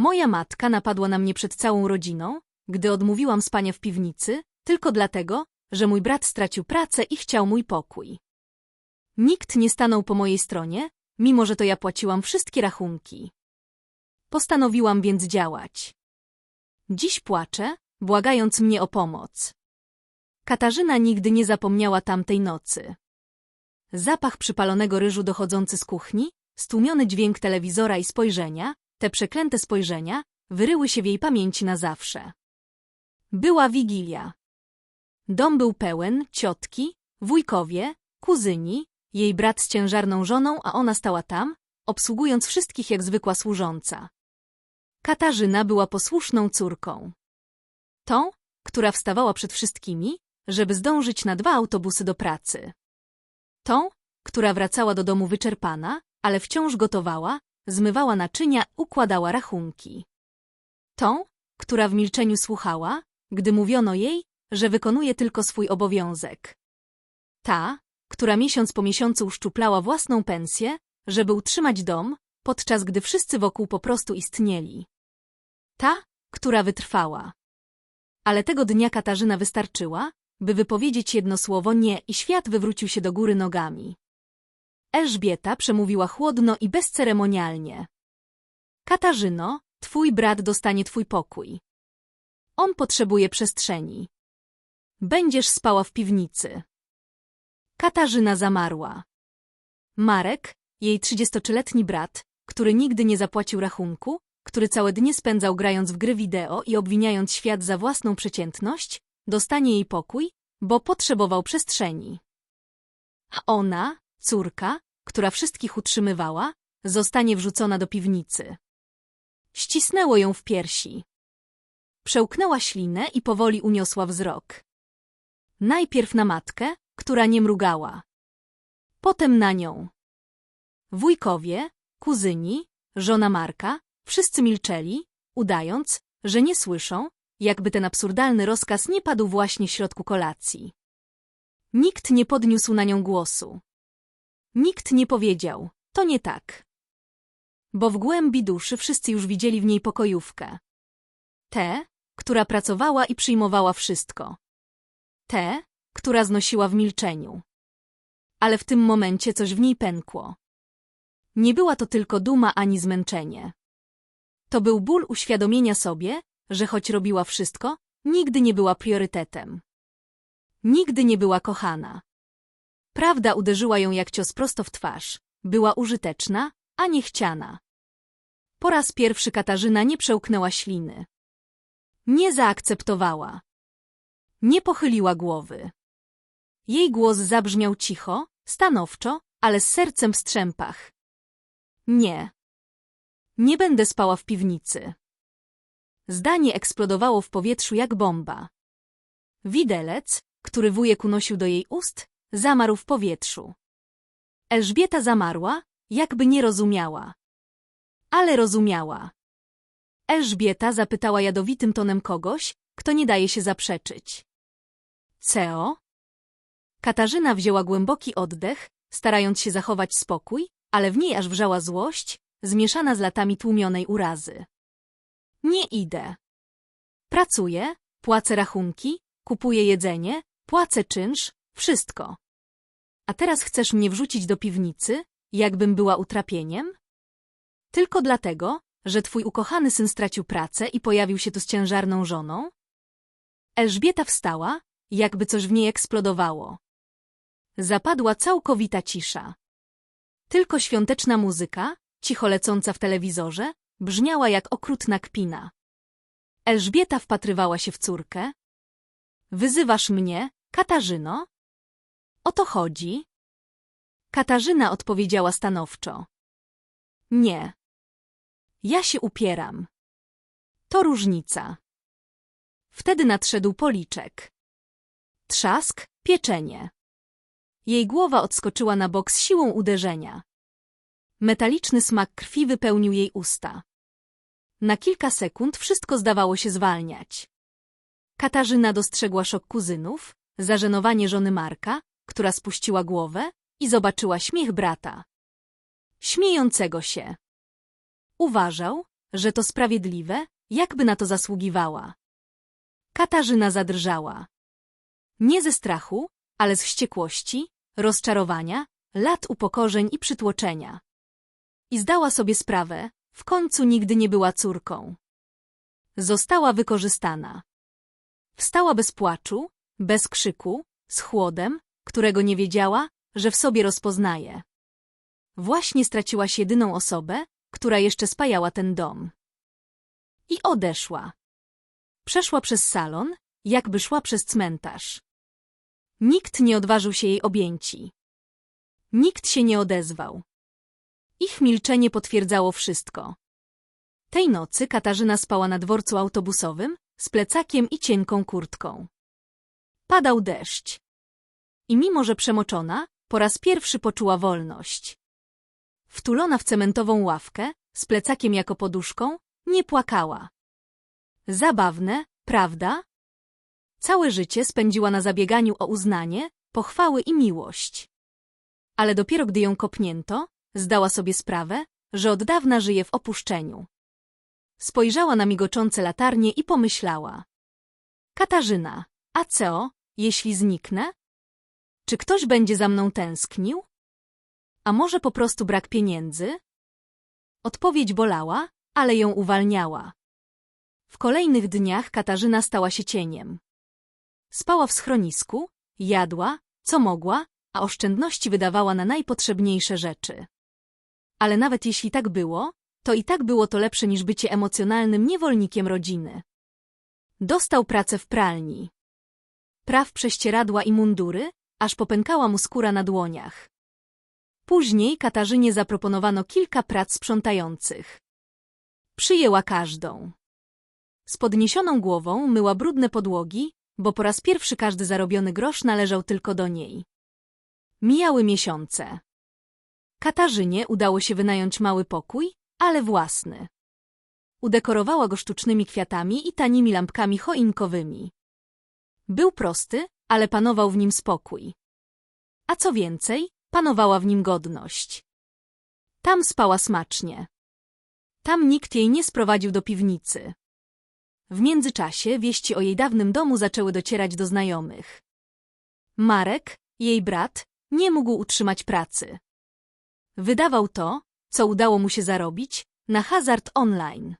Moja matka napadła na mnie przed całą rodziną, gdy odmówiłam spania w piwnicy, tylko dlatego, że mój brat stracił pracę i chciał mój pokój. Nikt nie stanął po mojej stronie, mimo że to ja płaciłam wszystkie rachunki. Postanowiłam więc działać. Dziś płaczę, błagając mnie o pomoc. Katarzyna nigdy nie zapomniała tamtej nocy. Zapach przypalonego ryżu dochodzący z kuchni, stłumiony dźwięk telewizora i spojrzenia, te przeklęte spojrzenia, wyryły się w jej pamięci na zawsze. Była wigilia. Dom był pełen, ciotki, wujkowie, kuzyni, jej brat z ciężarną żoną, a ona stała tam, obsługując wszystkich jak zwykła służąca. Katarzyna była posłuszną córką. Tą, która wstawała przed wszystkimi, żeby zdążyć na dwa autobusy do pracy. Tą, która wracała do domu wyczerpana, ale wciąż gotowała, zmywała naczynia, układała rachunki. Tą, która w milczeniu słuchała, gdy mówiono jej, że wykonuje tylko swój obowiązek. Ta, która miesiąc po miesiącu uszczuplała własną pensję, żeby utrzymać dom, podczas gdy wszyscy wokół po prostu istnieli. Ta, która wytrwała. Ale tego dnia Katarzyna wystarczyła, by wypowiedzieć jedno słowo nie i świat wywrócił się do góry nogami. Elżbieta przemówiła chłodno i bezceremonialnie. Katarzyno, twój brat dostanie twój pokój. On potrzebuje przestrzeni. Będziesz spała w piwnicy. Katarzyna zamarła. Marek, jej trzydziestotrzyletni brat, który nigdy nie zapłacił rachunku, który całe dnie spędzał grając w gry wideo i obwiniając świat za własną przeciętność, dostanie jej pokój, bo potrzebował przestrzeni. A ona, córka, która wszystkich utrzymywała, zostanie wrzucona do piwnicy. Ścisnęło ją w piersi. Przełknęła ślinę i powoli uniosła wzrok. Najpierw na matkę, która nie mrugała. Potem na nią. Wujkowie, kuzyni, żona Marka, wszyscy milczeli, udając, że nie słyszą, jakby ten absurdalny rozkaz nie padł właśnie w środku kolacji. Nikt nie podniósł na nią głosu. Nikt nie powiedział, to nie tak. Bo w głębi duszy wszyscy już widzieli w niej pokojówkę. Tę, która pracowała i przyjmowała wszystko. Tę, która znosiła w milczeniu. Ale w tym momencie coś w niej pękło. Nie była to tylko duma ani zmęczenie. To był ból uświadomienia sobie, że choć robiła wszystko, nigdy nie była priorytetem. Nigdy nie była kochana. Prawda uderzyła ją jak cios prosto w twarz. Była użyteczna, a nie chciana. Po raz pierwszy Katarzyna nie przełknęła śliny. Nie zaakceptowała. Nie pochyliła głowy. Jej głos zabrzmiał cicho, stanowczo, ale z sercem w strzępach. Nie. Nie będę spała w piwnicy. Zdanie eksplodowało w powietrzu jak bomba. Widelec, który wujek unosił do jej ust, zamarł w powietrzu. Elżbieta zamarła, jakby nie rozumiała. Ale rozumiała. Elżbieta zapytała jadowitym tonem kogoś, kto nie daje się zaprzeczyć. Ceo? Katarzyna wzięła głęboki oddech, starając się zachować spokój, ale w niej aż wrzała złość, zmieszana z latami tłumionej urazy. Nie idę. Pracuję, płacę rachunki, kupuję jedzenie, płacę czynsz, wszystko. A teraz chcesz mnie wrzucić do piwnicy, jakbym była utrapieniem? Tylko dlatego, że twój ukochany syn stracił pracę i pojawił się tu z ciężarną żoną? Elżbieta wstała, jakby coś w niej eksplodowało. Zapadła całkowita cisza. Tylko świąteczna muzyka, cicho lecąca w telewizorze, brzmiała jak okrutna kpina. Elżbieta wpatrywała się w córkę. Wyzywasz mnie, Katarzyno? O to chodzi? Katarzyna odpowiedziała stanowczo. Nie. Ja się upieram. To różnica. Wtedy nadszedł policzek. Trzask, pieczenie. Jej głowa odskoczyła na bok z siłą uderzenia. Metaliczny smak krwi wypełnił jej usta. Na kilka sekund wszystko zdawało się zwalniać. Katarzyna dostrzegła szok kuzynów, zażenowanie żony Marka, która spuściła głowę i zobaczyła śmiech brata. Śmiejącego się. Uważał, że to sprawiedliwe, jakby na to zasługiwała. Katarzyna zadrżała. Nie ze strachu, ale z wściekłości, rozczarowania, lat upokorzeń i przytłoczenia. I zdała sobie sprawę, w końcu nigdy nie była córką. Została wykorzystana. Wstała bez płaczu, bez krzyku, z chłodem, którego nie wiedziała, że w sobie rozpoznaje. Właśnie straciłaś jedyną osobę, która jeszcze spajała ten dom. I odeszła. Przeszła przez salon, jakby szła przez cmentarz. Nikt nie odważył się jej objęci. Nikt się nie odezwał. Ich milczenie potwierdzało wszystko. Tej nocy Katarzyna spała na dworcu autobusowym, z plecakiem i cienką kurtką. Padał deszcz. I mimo, że przemoczona, po raz pierwszy poczuła wolność. Wtulona w cementową ławkę, z plecakiem jako poduszką, nie płakała. Zabawne, prawda? Całe życie spędziła na zabieganiu o uznanie, pochwały i miłość. Ale dopiero gdy ją kopnięto, zdała sobie sprawę, że od dawna żyje w opuszczeniu. Spojrzała na migoczące latarnie i pomyślała. Katarzyna, a co, jeśli zniknę? Czy ktoś będzie za mną tęsknił? A może po prostu brak pieniędzy? Odpowiedź bolała, ale ją uwalniała. W kolejnych dniach Katarzyna stała się cieniem. Spała w schronisku, jadła, co mogła, a oszczędności wydawała na najpotrzebniejsze rzeczy. Ale nawet jeśli tak było, to i tak było to lepsze niż bycie emocjonalnym niewolnikiem rodziny. Dostał pracę w pralni. Praw prześcieradła i mundury, aż popękała mu skóra na dłoniach. Później Katarzynie zaproponowano kilka prac sprzątających. Przyjęła każdą. Z podniesioną głową myła brudne podłogi, bo po raz pierwszy każdy zarobiony grosz należał tylko do niej. Mijały miesiące. Katarzynie udało się wynająć mały pokój, ale własny. Udekorowała go sztucznymi kwiatami i tanimi lampkami choinkowymi. Był prosty, ale panował w nim spokój. A co więcej, panowała w nim godność. Tam spała smacznie. Tam nikt jej nie sprowadził do piwnicy. W międzyczasie wieści o jej dawnym domu zaczęły docierać do znajomych. Marek, jej brat, nie mógł utrzymać pracy. Wydawał to, co udało mu się zarobić, na hazard online.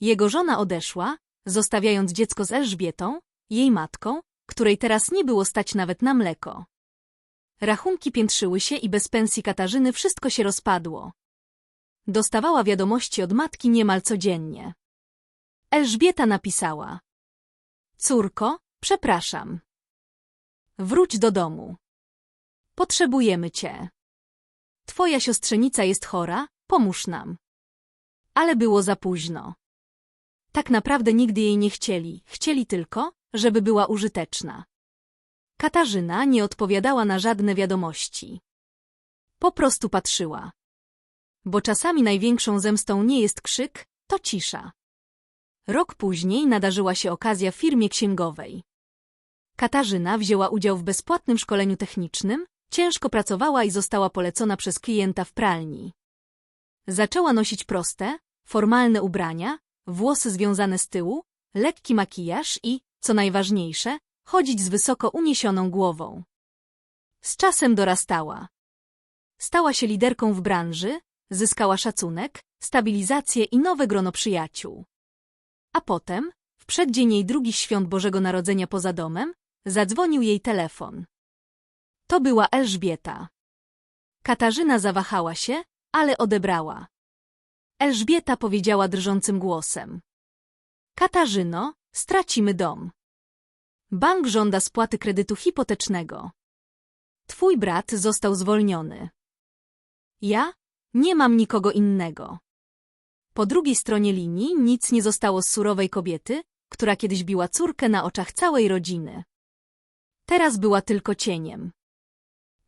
Jego żona odeszła, zostawiając dziecko z Elżbietą, jej matką, której teraz nie było stać nawet na mleko. Rachunki piętrzyły się i bez pensji Katarzyny wszystko się rozpadło. Dostawała wiadomości od matki niemal codziennie. Elżbieta napisała. Córko, przepraszam. Wróć do domu. Potrzebujemy cię. Twoja siostrzenica jest chora, pomóż nam. Ale było za późno. Tak naprawdę nigdy jej nie chcieli, chcieli tylko, żeby była użyteczna. Katarzyna nie odpowiadała na żadne wiadomości. Po prostu patrzyła. Bo czasami największą zemstą nie jest krzyk, to cisza. Rok później nadarzyła się okazja firmie księgowej. Katarzyna wzięła udział w bezpłatnym szkoleniu technicznym, ciężko pracowała i została polecona przez klienta w pralni. Zaczęła nosić proste, formalne ubrania, włosy związane z tyłu, lekki makijaż i, co najważniejsze, chodzić z wysoko uniesioną głową. Z czasem dorastała. Stała się liderką w branży, zyskała szacunek, stabilizację i nowe grono przyjaciół. A potem, w przeddzień jej drugich świąt Bożego Narodzenia poza domem, zadzwonił jej telefon. To była Elżbieta. Katarzyna zawahała się, ale odebrała. Elżbieta powiedziała drżącym głosem. Katarzyno, stracimy dom. Bank żąda spłaty kredytu hipotecznego. Twój brat został zwolniony. Ja? Nie mam nikogo innego. Po drugiej stronie linii nic nie zostało z surowej kobiety, która kiedyś biła córkę na oczach całej rodziny. Teraz była tylko cieniem.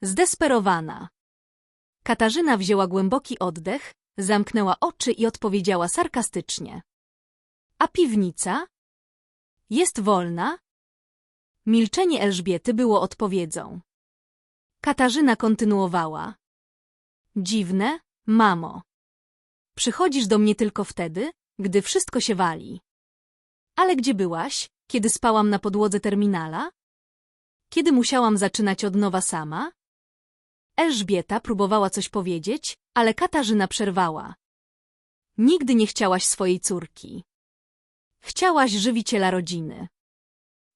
Zdesperowana. Katarzyna wzięła głęboki oddech, zamknęła oczy i odpowiedziała sarkastycznie. A piwnica? Jest wolna? Milczenie Elżbiety było odpowiedzią. Katarzyna kontynuowała. Dziwne, mamo. Przychodzisz do mnie tylko wtedy, gdy wszystko się wali. Ale gdzie byłaś, kiedy spałam na podłodze terminala? Kiedy musiałam zaczynać od nowa sama? Elżbieta próbowała coś powiedzieć, ale Katarzyna przerwała. Nigdy nie chciałaś swojej córki. Chciałaś żywiciela rodziny.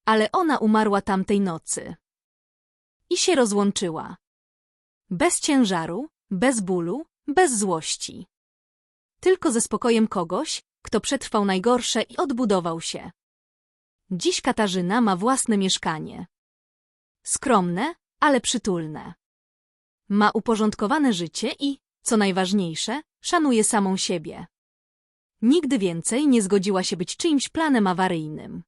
Ale ona umarła tamtej nocy. I się rozłączyła. Bez ciężaru, bez bólu, bez złości. Tylko ze spokojem kogoś, kto przetrwał najgorsze i odbudował się. Dziś Katarzyna ma własne mieszkanie. Skromne, ale przytulne. Ma uporządkowane życie i, co najważniejsze, szanuje samą siebie. Nigdy więcej nie zgodziła się być czyimś planem awaryjnym.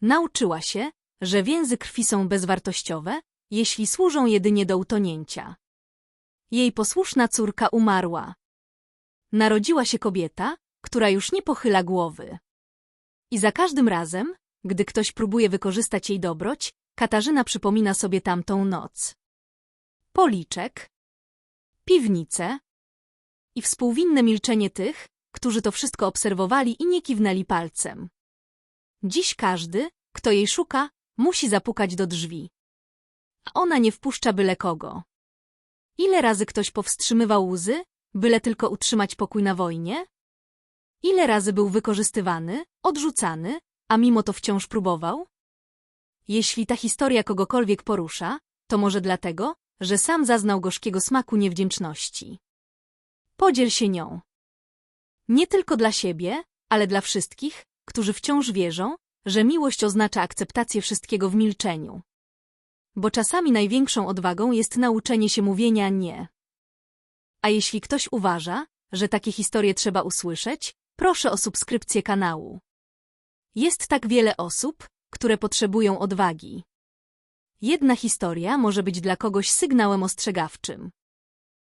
Nauczyła się, że więzy krwi są bezwartościowe, jeśli służą jedynie do utonięcia. Jej posłuszna córka umarła. Narodziła się kobieta, która już nie pochyla głowy. I za każdym razem, gdy ktoś próbuje wykorzystać jej dobroć, Katarzyna przypomina sobie tamtą noc. Policzek, piwnicę i współwinne milczenie tych, którzy to wszystko obserwowali i nie kiwnęli palcem. Dziś każdy, kto jej szuka, musi zapukać do drzwi. A ona nie wpuszcza byle kogo. Ile razy ktoś powstrzymywał łzy, byle tylko utrzymać pokój na wojnie? Ile razy był wykorzystywany, odrzucany, a mimo to wciąż próbował? Jeśli ta historia kogokolwiek porusza, to może dlatego, że sam zaznał gorzkiego smaku niewdzięczności. Podziel się nią. Nie tylko dla siebie, ale dla wszystkich, którzy wciąż wierzą, że miłość oznacza akceptację wszystkiego w milczeniu. Bo czasami największą odwagą jest nauczenie się mówienia nie. A jeśli ktoś uważa, że takie historie trzeba usłyszeć, proszę o subskrypcję kanału. Jest tak wiele osób, które potrzebują odwagi. Jedna historia może być dla kogoś sygnałem ostrzegawczym.